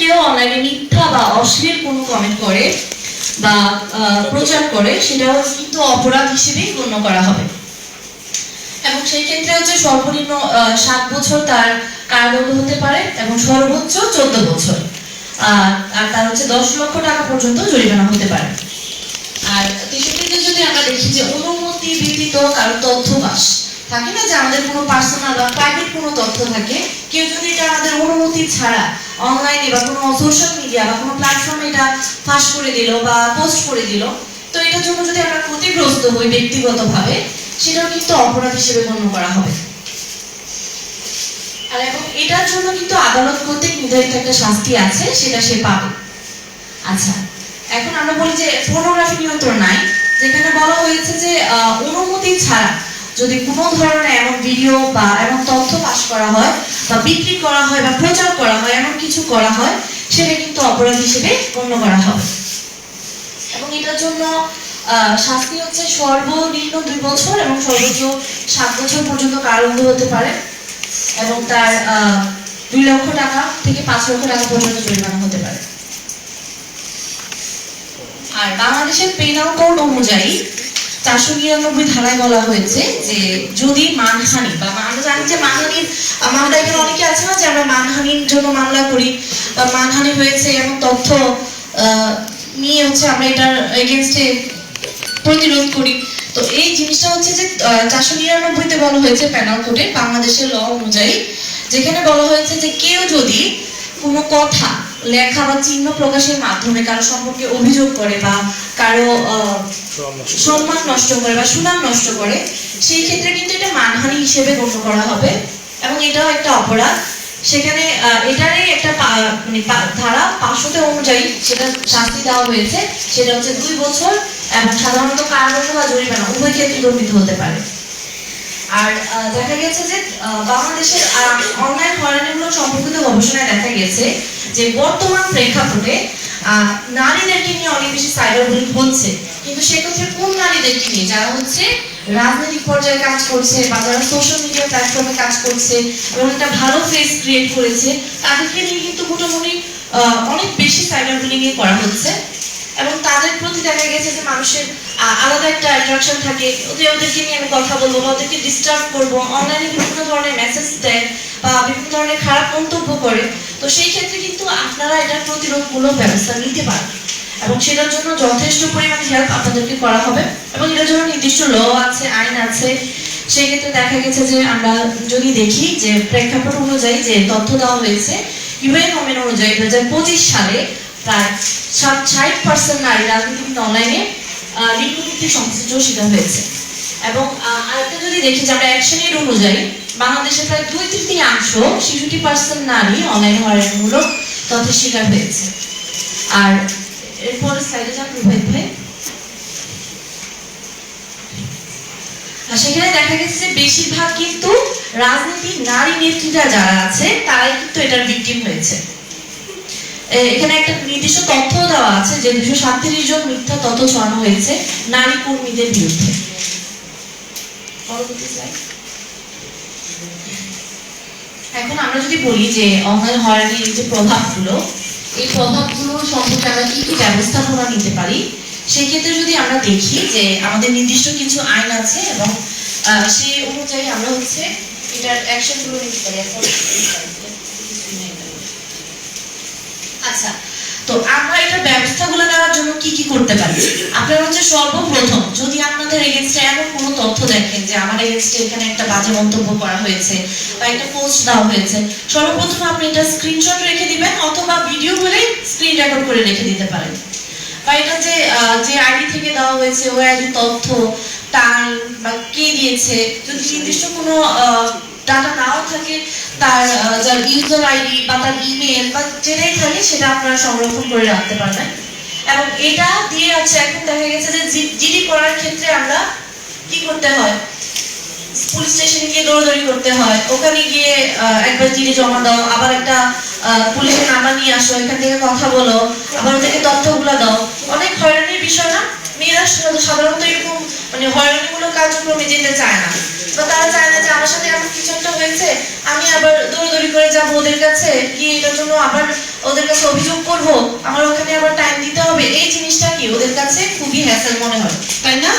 কেউ অনলাইনে মিথ্যা বা অশ্লীল কোনো কমেন্ট করে বা প্রচার করে, সেটাও কিন্তু অপরাধ হিসেবেই গণ্য করা হবে। এবং সেই ক্ষেত্রে হচ্ছে সর্বনিম্ন সাত বছর তার কারাদণ্ড হতে পারে এবং সর্বোচ্চ চোদ্দ বছর। আর তার হচ্ছে দশ লক্ষ টাকা পর্যন্ত জরিমানা হতে পারে। আর তেষট্টিতে যদি আমরা দেখি যে অনুমতি ব্যতীত কারও তথ্য বাস থাকে না যে আমাদের কোনো পার্সোনাল বা প্রাইভেট কোনো তথ্য থাকে? কেউ যদি এটা আমাদের অনুমতি ছাড়া অনলাইনে বা কোনো সোশ্যাল মিডিয়া বা কোনো প্ল্যাটফর্মে এটা ফাঁস করে দিল বা পোস্ট করে দিল, তো এটার জন্য যদি আমরা ক্ষতিগ্রস্ত হই ব্যক্তিগতভাবে, সেটাও কিন্তু অপরাধ হিসেবে গণ্য করা হবে। আর এবং এটার জন্য কিন্তু আদালত কর্তৃক নির্ধারিত একটা শাস্তি আছে, সেটা সে পাবে। আচ্ছা এখন আমরা বলি যে ফটোগ্রাফি নিয়ন্ত্রণ নাই, যেখানে বলা হয়েছে যে অনুমতি ছাড়া যদি কোনো ধরনের এমন ভিডিও বা এমন তথ্য পাশ করা হয়, বা বিক্রি করা হয়, বা প্রচার করা হয়, এমন কিছু করা হয়, সেটা কিন্তু অপরাধ হিসেবে গণ্য করা হবে। এবং এটার জন্য শাস্তি হচ্ছে সর্বনিম্ন দুই বছর এবং সর্বোচ্চ সাত বছর পর্যন্ত কারাদণ্ড হতে পারে এবং তার দুই লক্ষ টাকা থেকে পাঁচ লক্ষ টাকা পর্যন্ত জরিমানা হতে পারে। আর বাংলাদেশের পেনাল কোড অনুযায়ী চারশো নিরানব্বই ধারায় বলা হয়েছে যে যদি মানহানি বা আমরা জানি যে মানহানির আমাদের এখানে অনেকে আছে না যে আমরা মানহানির জন্য মামলা করি বা মানহানি হয়েছে এমন তথ্য নিয়ে হচ্ছে আমরা এটার এগেনস্টে প্রতিরোধ করি। তো এই জিনিসটা হচ্ছে যে চারশো নিরানব্বইতে বলা হয়েছে প্যানাল কোডে বাংলাদেশের ল অনুযায়ী, যেখানে বলা হয়েছে যে কেউ যদি কোনো কথা লেখা বা চিহ্ন প্রকাশের মাধ্যমে কারও সম্পর্কে অভিযোগ করে বা কারও সম্মান নষ্ট করে। বা সুনাম নষ্ট করে সেই ক্ষেত্রে কিন্তু এটা মানহানি হিসেবে গণ্য করা হবে এবং এটাও একটা অপরাধ। সেখানে এটারই একটা মানে ধারা পাঁচশোতে অনুযায়ী সেটা শাস্তি দেওয়া হয়েছে। সেটা হচ্ছে দুই বছর এবং সাধারণত কারাদণ্ড বা জরিমানা উভয় ক্ষেত্রে দণ্ডিত হতে পারে। আর দেখা গেছে যে বাংলাদেশের অনলাইন হয়রানিগুলো সম্পর্কিত গবেষণায় দেখা গেছে যে বর্তমান প্রেক্ষাপটে নারীদেরকে নিয়ে অনেক বেশি সাইবার বুলিং হচ্ছে। কিন্তু সেক্ষেত্রে কোন নারীদেরকে নিয়ে? যারা হচ্ছে রাজনৈতিক পর্যায়ে কাজ করছে বা যারা সোশ্যাল মিডিয়া প্ল্যাটফর্মে কাজ করছে এবং একটা ভালো ফেস ক্রিয়েট করেছে, তাদেরকে নিয়ে কিন্তু মোটামুটি অনেক বেশি সাইবার বুলিং করা হচ্ছে। যে মানুষের আলাদা একটা অ্যাট্রাকশন থাকে। ওদের, ওদেরকে নিয়ে আমি কথা বলব বা ওদেরকে ডিস্টার্ব করব। অনলাইনে বিভিন্ন ধরনের মেসেজ দেয় বা বিভিন্ন ধরনের খারাপ মন্তব্য করে। তো সেই ক্ষেত্রে কিন্তু আপনারা এটার প্রতিরোধমূলক ব্যবস্থা নিতে পারেন এবং সেটার জন্য যথেষ্ট পরিমাণে হেল্প আপনাদেরকে করা হবে। এবং এটার জন্য নির্দিষ্ট ল আছে, আইন আছে। সেই ক্ষেত্রে দেখা গেছে যে আমরা যদি দেখি যে প্রেক্ষাপট অনুযায়ী যে তথ্য দেওয়া হয়েছে ইউএন ওমেন অনুযায়ী দু হাজার পঁচিশ সালে প্রায় ষাট পার্সেন্ট নারী রাজনীতি কিন্তু অনলাইনে লিঙ্গভিত্তিক সংশ্লিষ্ট শিকার হয়েছে। এবং আরেকটা যদি দেখি যে আমরা অ্যাকশন এড অনুযায়ী, বাংলাদেশে প্রায় দুই তৃতীয়াংশ শিশুটি পার্সেন্ট নারী অনলাইন হয়রানিমূলক তথ্যের শিকার হয়েছে। আর এরপরে স্লাইডে যান রুবাই ভাই। সেখানে দেখা গেছে যে বেশিরভাগ কিন্তু রাজনীতির নারী নেত্রীরা যারা আছে, তারাই কিন্তু এটার ভিকটিম হয়েছে। এখানে একটা নির্দিষ্ট তথ্য দেওয়া আছে যে দুশো সাতত্রিশ জন মিথ্যা তথ্য ছড়ানো হয়েছে নারী কর্মীদের বিরুদ্ধে। এখন আমরা যদি বলি যে অনলাইন হয়রানির যে প্রভাবগুলো, এই প্রভাবগুলো সম্পর্কে আমরা কি কি ব্যবস্থাপনা নিতে পারি, সেক্ষেত্রে যদি আমরা দেখি যে আমাদের নির্দিষ্ট কিছু আইন আছে এবং সেই অনুযায়ী আমরা হচ্ছে এটার অ্যাকশনগুলো নিতে পারি। এখন আচ্ছা তো আমরা এটার ব্যবস্থাগুলো নেওয়ার জন্য কি কি করতে পারি? আপনারা হচ্ছে সর্বপ্রথম যদি আপনাদের এগেনস্টে এমন কোনো তথ্য দেখেন যে আমার এগেনস্টে এখানে একটা বাজে মন্তব্য করা হয়েছে বা একটা পোস্ট দেওয়া হয়েছে, সর্বপ্রথম আপনি এটা স্ক্রিনশট রেখে দিবেন অথবা ভিডিও করে স্ক্রিন রেকর্ড করে রেখে দিতে পারেন। বা এটা যে যে আইডি থেকে দেওয়া হয়েছে, ওই আইডি তথ্য টাইম বা কে দিয়েছে, যদি নির্দিষ্ট কোনো ডাটা নাও থাকে, তার যার ইউজার আইডি বা তার ইমেল বা যেটাই থাকে, সেটা আপনারা সংরক্ষণ করে রাখতে পারবেন। এবং এটা দিয়ে আছে এখন দেখা গেছে যে জিডি করার ক্ষেত্রে আমরা কি করতে হয়? পুলিশ স্টেশনে গিয়ে দৌড়াদৌড়ি করতে হয়। ওখানে গিয়ে একবার জিডি জমা দাও, আবার একটা পুলিশের নাম্বার নিয়ে আসো, এখান থেকে কথা বলো, আবার ওদেরকে তথ্যগুলো দাও। অনেক হয়রানির বিষয় না মেয়েরা সাধারণত এরকম মানে হয়রানিমূলক কার্যক্রমে যেতে চায় না। বা তারা চায় না যে আমার সাথে এমন কিছু একটা হয়েছে, আমি আবার দৌড়দৌড়ি করে যাব ওদের কাছে, গিয়ে এটার জন্য আবার ওদের কাছে অভিযোগ করব। আমার ওখানে আবার টাইম দিতে হবে। এই জিনিসটা কি? ওদের কাছে খুবই হ্যাসেল মনে হয়, তাই না?